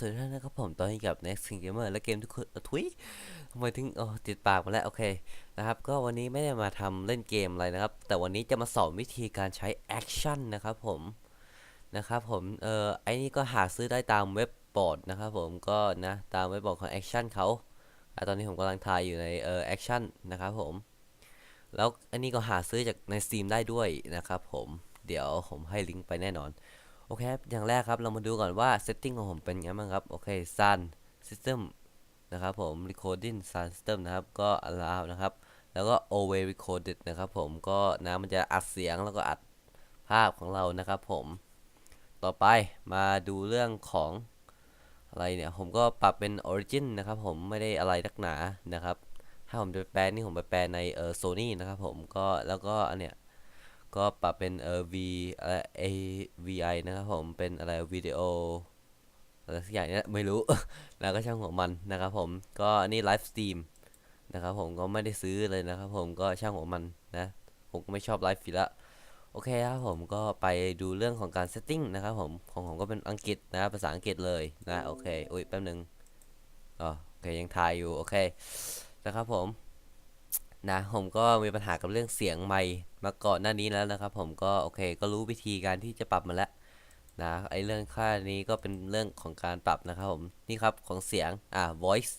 สวัสดีท่านนะครับผมตอนนี้กับ Next King Gamer และเกมทุกคนทุยทำไมถึงอ๋อติดปากมาแล้ว โอเคนะครับ ก็วันนี้ไม่ได้มาทำเล่นเกมอะไรนะครับ แต่วันนี้จะมาสอนวิธีการใช้แอคชั่นนะครับผมนะครับผมเอ่อไอ้นี่ก็หาซื้อได้ตามเว็บบอร์ดนะครับผมก็นะตามเว็บบอร์ดของแอคชั่นเขาอตอนนี้ผมกำลังถ่ายอยู่ในเอ่อแอคชั่นนะครับผมแล้วอันนี้ก็หาซื้อจากใน Steam ได้ด้วยนะครับผมเดี๋ยวผมให้ลิงก์ไปแน่นอน โอเคครับอย่างแรกครับเรามาดูก่อนว่า setting ของผมเป็นไงบ้างครับ โอเค sun system นะครับผม recording sun system นะครับ ก็ allow นะครับ แล้วก็ always recorded นะครับผม ก็นะมันจะอัดเสียงแล้วก็อัดภาพของเรานะครับผม ต่อไปมาดูเรื่องของอะไรเนี่ย ผมก็ปรับเป็น origin นะครับผม ไม่ได้อะไรนักหนา นะครับ ถ้าผมจะแปลนี่ผมไปแปลในเออ Sony นะครับผม ก็แล้วก็อันเนี้ย ก็ปรับเป็นเออ V อะไร A V I นะครับผมเป็นอะไรวิดีโออะไรสักอย่างเนี้ยไม่รู้ แล้วก็ช่างของมันนะครับผมก็อันนี้ไลฟ์สตรีมนะครับผมก็ไม่ได้ซื้อเลยนะครับผมก็ช่างของมันนะ ผมก็ไม่ชอบไลฟ์ฟีละโอเคครับผมก็ไปดูเรื่องของการเซตติ้งนะครับผมของผมก็เป็นอังกฤษนะภาษาอังกฤษเลยนะโอเคอุ้ยแป๊บนึงอ๋อโอเคยังถ่ายอยู่โอเคนะครับผม นะผมก็มีปัญหากับเรื่องเสียงไมค์มาก่อนหน้านี้แล้วนะครับ ผมก็โอเค ก็รู้วิธีการที่จะปรับมาแล้วนะไอเรื่องค่านี้ก็เป็นเรื่องของการปรับนะครับผมนี่ครับของเสียงอ่า voice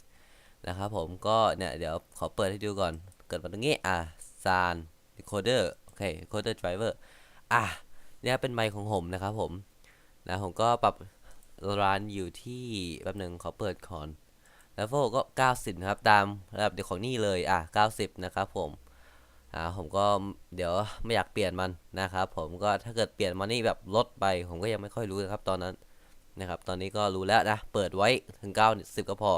นะครับผมก็เนี่ยเดี๋ยวขอเปิดให้ดูก่อน เกิดมาตรงนี้อ่า sound recorder โอเค recorder driver อะเนี่ยเป็นไมค์ของผมนะครับผมนะผมก็ปรับร้านอยู่ที่แป๊บหนึ่งขอเปิดก่อน แล้วโฟก็ 90 นะครับ ตามระดับเดียวของนี่เลย อะ 90 นะครับผม อ่า ผมก็เดี๋ยวไม่อยากเปลี่ยนมันนะครับ ผมก็ถ้าเกิดเปลี่ยนมันนี่แบบลดไป ผมก็ยังไม่ค่อยรู้นะครับตอนนั้นนะครับ ตอนนี้ก็รู้แล้วนะ เปิดไว้ถึง90ก็พอ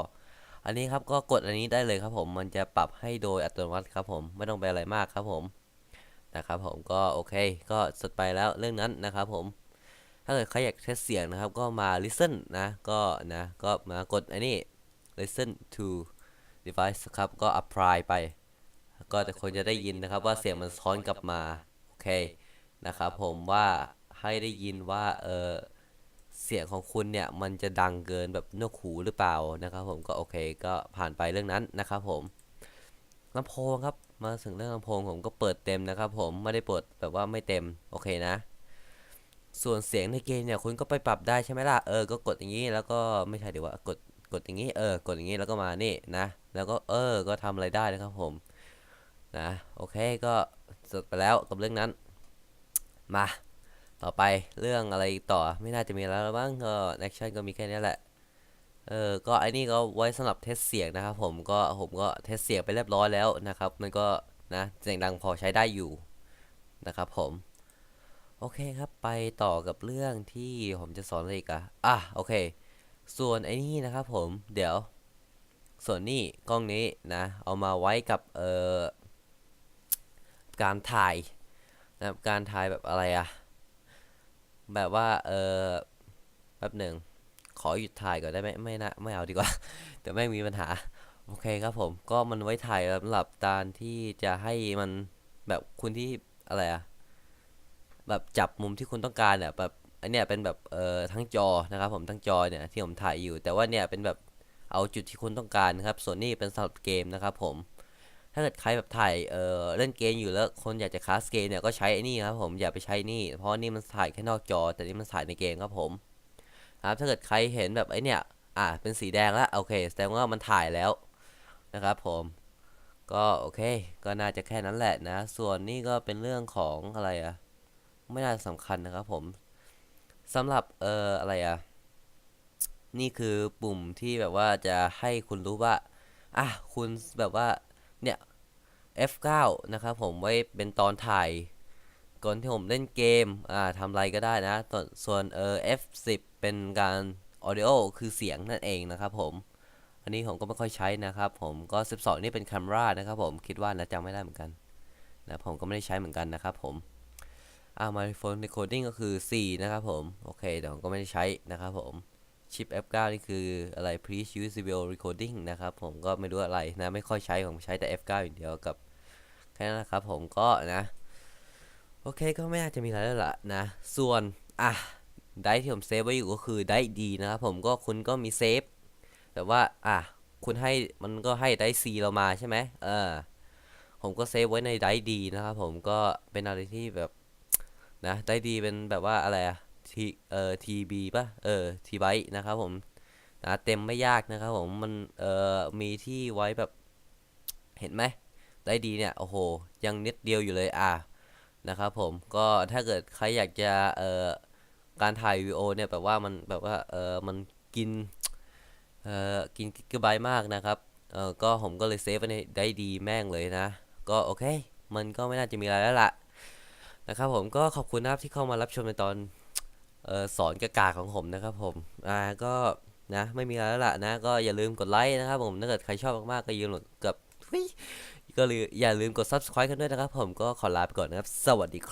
อันนี้ครับก็กดอันนี้ได้เลยครับผม มันจะปรับให้โดยอัตโนมัติครับผม ไม่ต้องไปอะไรมากครับผม นะครับผมก็โอเค ก็สุดไปแล้วเรื่องนั้นนะครับผมถ้าเกิดใครอยากเทสเสียงนะครับ ก็มา listen นะ ก็นะ ก็มากดอันนี้ listen to device ครับ ก็ apply ไป ก็แต่คนจะได้ยินนะครับว่าเสียงมันซ้อนกลับมา โอเค นะครับผมว่าให้ได้ยินว่าเออเสียงของคุณเนี่ย มันจะดังเกินแบบนกหูหรือเปล่านะครับผมก็โอเคก็ผ่านไปเรื่องนั้นนะครับผมลำโพงครับมาถึงเรื่องลำโพงผมก็เปิดเต็มนะครับ ผมไม่ได้เปิดแบบว่าไม่เต็มโอเคนะ ส่วนเสียงในเกมเนี่ยคุณก็ไปปรับได้ใช่ไหมล่ะเออก็กดอย่างนี้แล้วก็ไม่ใช่ดีกว่ากด กดอย่างนี้เออกดอย่างนี้แล้วก็มานี่นะ แล้วก็เออก็ทำอะไรได้นะครับผมนะโอเคก็จบไปแล้วกับเรื่องนั้น มาต่อไปเรื่องอะไรต่อไม่น่าจะมีแล้วบ้างก็แอคชั่นก็มีแค่นี้แหละเออก็ไอ้นี่ก็ไว้สำหรับเทสเสียงนะครับผมก็ผมก็เทสเสียงไปเรียบร้อยแล้วนะครับ มันก็นะเสียงดังพอใช้ได้อยู่นะครับผมโอเคครับไปต่อกับเรื่องที่ผมจะสอนอะไรอีกอะอะโอเค ส่วนไอ้นี่นะครับผมเดี๋ยว ส่วนนี้กล้องนี้นะ เอามาไว้กับเอ่อการถ่ายนะครับการถ่ายแบบอะไรอะแบบว่าเออแป๊บหนึ่งขอหยุดถ่ายก่อนได้ไหมไม่นะไม่เอาดีกว่า เดี๋ยวแม่งมีปัญหา โอเคครับผมก็มันไว้ถ่ายสำหรับการที่จะให้มันแบบคุณที่อะไรอะแบบจับมุมที่คุณต้องการเนี่ยแบบ อันเนี้ยเป็นแบบเอ่อทั้งจอนะครับผมทั้งจอเนี่ยที่ผมถ่ายอยู่ แต่ว่าเนี่ยเป็นแบบเอาจุดที่คุณต้องการนะครับส่วนนี้เป็นสำหรับเกมนะครับผมถ้าเกิดใครแบบถ่ายเอ่อเล่นเกมอยู่แล้วคนอยากจะคลาสเกมเนี่ยก็ใช้ไอ้นี่ครับผมอย่าไปใช้นี่เพราะนี่มันถ่ายแค่นอกจอ แต่นี่มันถ่ายในเกมครับผมครับถ้าเกิดใครเห็นแบบไอ้เนี่ยอะเป็นสีแดงแล้วโอเคแสดงว่ามันถ่ายแล้วนะครับผมก็โอเค ก็น่าจะแค่นั้นแหละนะ ส่วนนี่ก็เป็นเรื่องของอะไรอะไม่น่าสำคัญนะครับผม สำหรับเอ่ออะไรอะนี่คือปุ่มที่แบบว่าจะให้คุณรู้ว่าอะคุณแบบว่าเนี่ย F9 นะครับผมไว้เป็นตอนถ่าย ก่อนที่ผมเล่นเกมอ่าทำอะไรก็ได้นะ ส่วนเอ่อ F10 เป็นการ audio คือเสียงนั่นเองนะครับผม อันนี้ผมก็ไม่ค่อยใช้นะครับผมก็ 12 นี่เป็น camera นะครับผมคิดว่านะจำไม่ได้เหมือนกันนะผมก็ไม่ได้ใช้เหมือนกันนะครับผม อ่า microphone decoding ก็คือ4นะครับผม โอเคเดี๋ยวผมก็ไม่ได้ใช้นะครับผมชิป F9 นี่คืออะไร please use serial recording นะครับผมก็ไม่รู้อะไรนะ ไม่ค่อยใช้ผมใช้แต่ F9 อย่างเดียวกับ แค่นั้นนะครับผมก็นะ โอเคก็ไม่น่าจะมีอะไรแล้วล่ะนะ ส่วน อะ ไดที่ผมเซฟไว้อยู่ก็คือไดดีนะครับผมก็คุณก็มีเซฟแบบว่า อะ คุณให้มันก็ให้ไดซีเรามาใช่ไหมเออผมก็เซฟไว้ในไดดีนะครับผมก็เป็นอะไรที่แบบ นะไดดีเป็นแบบว่าอะไรอะทีเอ่อทีบีป่ะเออทีไบนะครับผมนะเต็มไม่ยากนะครับผมมันเอ่อมีที่ไว้แบบเห็นไหมได้ดีเนี่ย โอ้โห ยังนิดเดียวอยู่เลยอะนะครับผมก็ถ้าเกิดใครอยากจะเอ่อการถ่ายวีดีโอเนี่ยแบบว่ามันแบบว่าเออมันกินเอ่อกินกิกะไบต์มากนะครับเออก็ผมก็เลยเซฟไว้ในได้ดีแม่งเลยนะ ก็โอเค มันก็ไม่น่าจะมีอะไรแล้วล่ะ นะครับผมก็ขอบคุณนะครับที่เข้ามารับชมในตอนออสอนกากาของผมนะครับผมอ่าก็นะไม่มีอะไรแล้วล่ะนะก็อย่าลืมกดไลค์นะครับผมถ้าเกิดใครชอบมากๆก็อย่าลืมกับก็อย่าลืมกด subscribe กันด้วยนะครับผมก็ขอลาไปก่อนนะครับ สวัสดีครับ